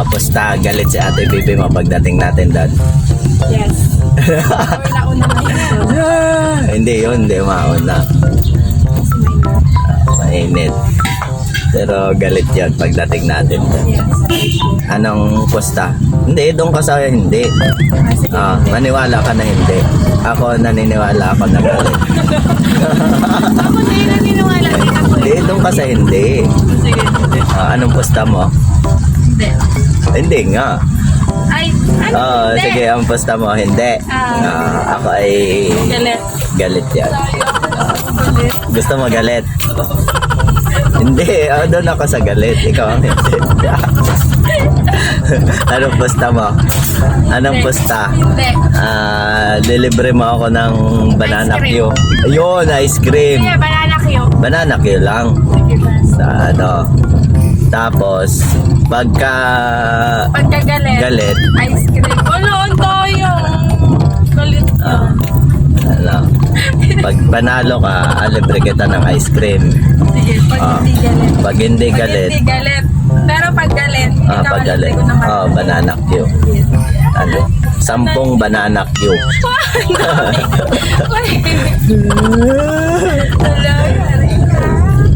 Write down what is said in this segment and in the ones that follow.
Ah, pusta, galit si Ate Bibi mo pagdating natin doon. Yes. Wala una na yun. Ah, hindi yun, hindi mauna. Mainit. Pero galit yun pagdating natin doon. Yes. Anong pusta? Hindi, doon ka sa hindi. Ah, sige. Ah, maniwala ka na hindi. Ako naniniwala ako na galit. Ako na yun naniniwala din ako. Hindi, doon ka sa hindi. Sige. Ah, anong pusta mo? Hindi. Hindi nga. Ay, ano? Ah, hindi. sige, ang pusta mo, hindi. Ah. Ah, ako ay Galit. galit yan. Galit. Gusto mo galit? Hindi, ah, doon ako sa galit. Ikaw ang hindi. Anong pusta mo? Anong pusta? Hindi. Ah, delivery mo ako ng banana Ice Q. cream. Ayun, ice cream. Sige, banana kayo. Banana Q lang. Sa ano. Tapos, pagka Pagkagalit. galit, Ice cream. Wala, ang tayo. Galit ka. ah, ano, pag panalo ka, alibre kita ng ice cream. Sige, pag Ah. hindi galit. Pag hindi Pag galit, hindi galit. Pero pag galit, ah, ikaw pag galit, ko naman. oh, banana. Yes. Ano, sampung banana ka.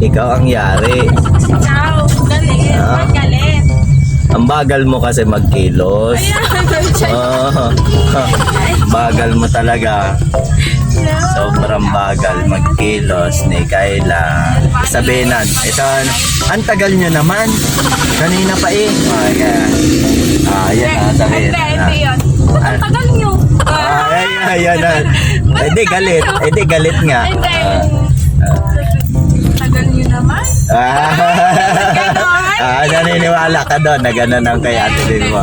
Ikaw ang yari. Ikaw, galit. Ah. Pag galit. Ang bagal mo kasi magkilos. Ayan, Oh, bagal mo talaga. Sobrang bagal magkilos ni Kayla. Sabihin na, ito, ang tagal nyo naman. Kanina pa eh. Oh, yeah. Ah, yan na, sabihin. Hindi, Ah. hindi yun. Ang tagal nyo. Ah, ay, ay, yan na. Eh galit. Eh di galit nga. Hindi. Ah, naman. ah, ah, naniniwala ka doon na gano'n ang kay ate din mo.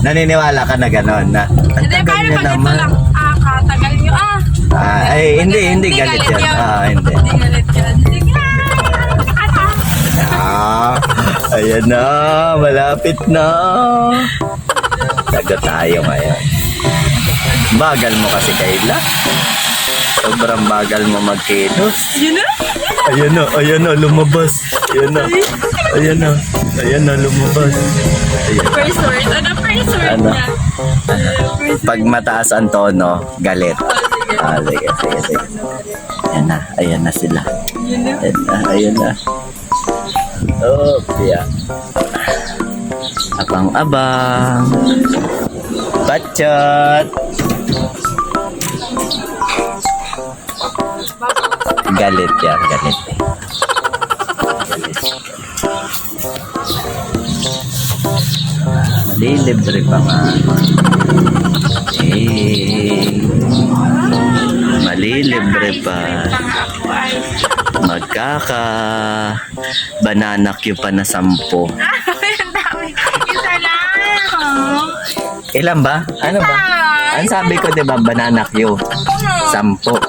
Naniniwala ka na gano'n na ang Hindi, tagal pag ito naman. lang? Ah, katagal nyo. Ah. Ah, ay, hindi, hindi galit yan. Ah, hindi. Hindi galit yan. Sige. Ata. Ah, ayan na, malapit na. Sagot tayo ngayon. Bagal mo kasi, Kayla. Sobrang bagal mo magkilos. Yun na? Ayan na, ayan na, lumabas. Ayan na, ayan na, ayan na, lumabas. Ayan. First word. Ano first word Ano? niya? Pag mataas ang tono, galit. sige. Ah, sige, sige, sige. Ayan na, ayan na sila. Yun na. Ayan na, ayan na. Oh, yeah. Abang-abang. Bacot. Galit yan, galit. Galit. Malilibre pa nga. Eh. Malilibre pa. Magkaka banana cue pa na sampo. Isa lang. Ilan ba? Ano ba? Ang sabi ko 'di ba banana cue? Sampo.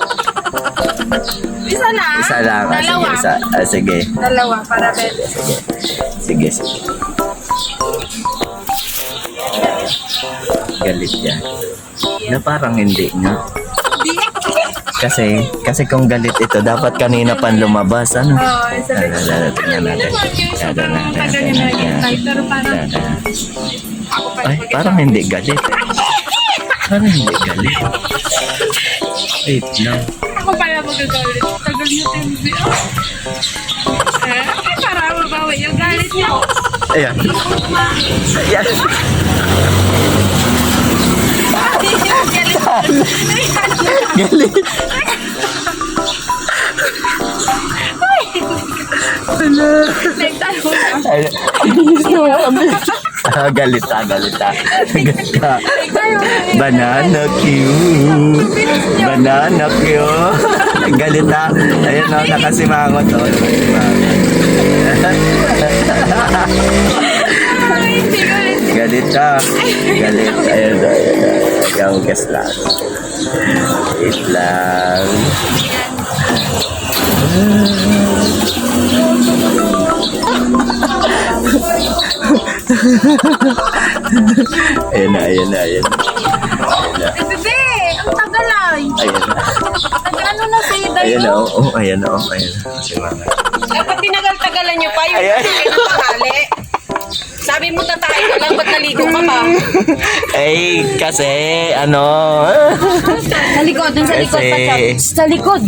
Isa lang. Isa lang. Ah, sige, Dalawa. isa. Ah, sige. Dalawa para pwede. Sige. Sige, sige. Galit yan. Na parang hindi nga. Kasi, kasi kung galit ito, dapat kanina pan lumabas. Ano? Oo, isa ano, tingnan natin. Ano, ano. ako pa Ay, parang hindi galit. Parang hindi galit. Wait lang. Pala magagalit. Tagal niyo timbi. Eh, para mabawi yung galit niyo. Ayan. Ayan. galit. Galit. Nagtalo na. Ay, Ah, galit ah, galit ah. Ka. Na. Banana cue. Banana cue. Galit ah. Ayun o, nakasimangot o. Hindi galit. Ka. Galit. Ayun o, ayun o. Ikaw guess lang. Wait lang. Ayun na, ayun na, ayun na. Ayun na. Eh, bebe, ang tagal ay. Ayun na. Tagal ano na sa'yo Ayun dahil. na, oo, ayun na, oo, ayun na. Si Mama. Dapat tinagal-tagalan niyo pa yung Ayan. Sabi mo tatay ka lang, ba't naligo ka pa? Eh, kasi, ano, Sa likod, dun sa likod Kasi- pa siya. Sa likod.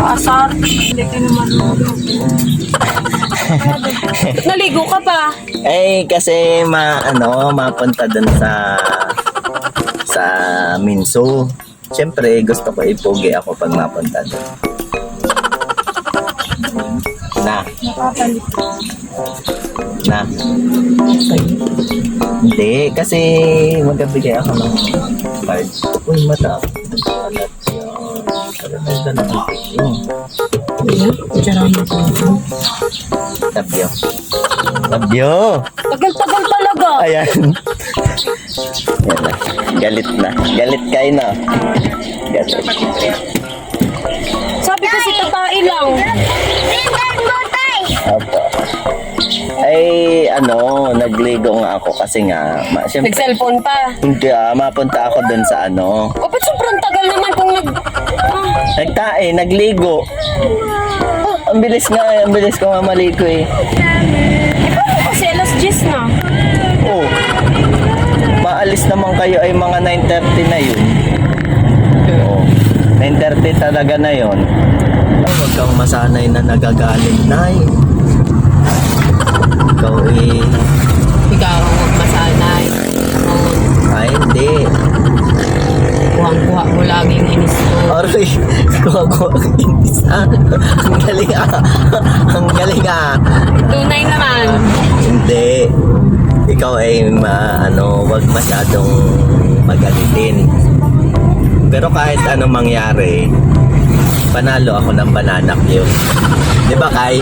Asar. Hindi ka naman Naligo ka pa. eh, kasi, ma, ano, mapunta dun sa, sa Minso. Siyempre, gusto ko ipugi ako pag mapunta dun. Na. Na. Hindi, kasi magkabigay ako ng card. Uy, mata. Alat siya. Alat na ng picture. Tabyo. Tabyo! Tagal-tagal talaga. Ayan. Yan na. Galit na. Galit kayo na. Galit. Ano, nagligo nga ako kasi nga, ma, syempre, Nag-cellphone pa. hindi ah, mapunta ako dun sa ano. O, ba't sobrang tagal naman kung nag... Ah, Nagtae, nagligo. Oh, ang bilis nga, eh, ang bilis ko nga maligo eh. eh, paano kasi alas 10 na? Oh, maalis naman kayo ay mga 9.30 na yun. Oo. 9.30 talaga na yun. Oh, huwag kang masanay na nagagalit na Ikaw eh, Ikaw, huwag masanay. ay hindi. Kuhang-kuha mo laging inis ko. Aray, kuha ko ang inis ah. Ang galing ah. Ang galing ah. Tunay naman. Hindi. Ikaw ay ma, ano, wag masyadong magalitin. Pero kahit anong mangyari, panalo ako ng banana cue. Di ba, Kai?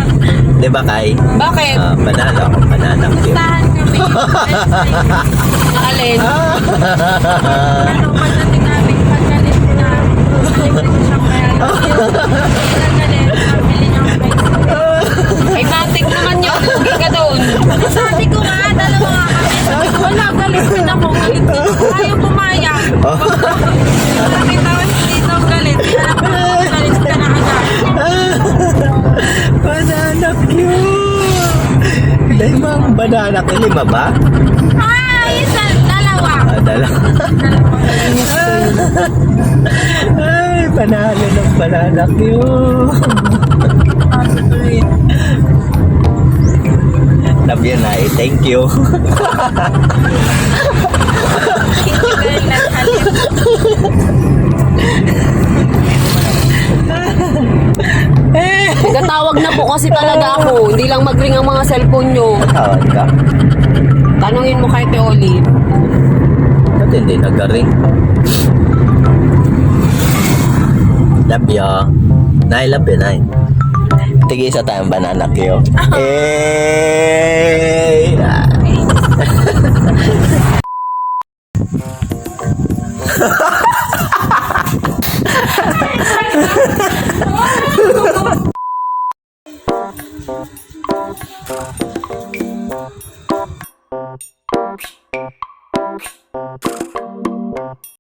Di ba, Kai? Bakit? Ah, panalo ako ng banana cue. Tahan kami. Naalin. Ano pagdating namin, pagdating na, pagdating ko siyang kaya. banana cue, lima ba? Ay, isa, dalawa. Ah, dalawa. Ay, panalo ng banana cue. Love you, Nay. Thank you. Tumatawag na po kasi talaga ako. Hindi lang magring ang mga cellphone nyo. Oo, di? Tanungin mo kay Te Olive. Ba't hindi nag-ring? Love ya. Nay, love ya, Nay. Tige isa tayong banana kyo. eh!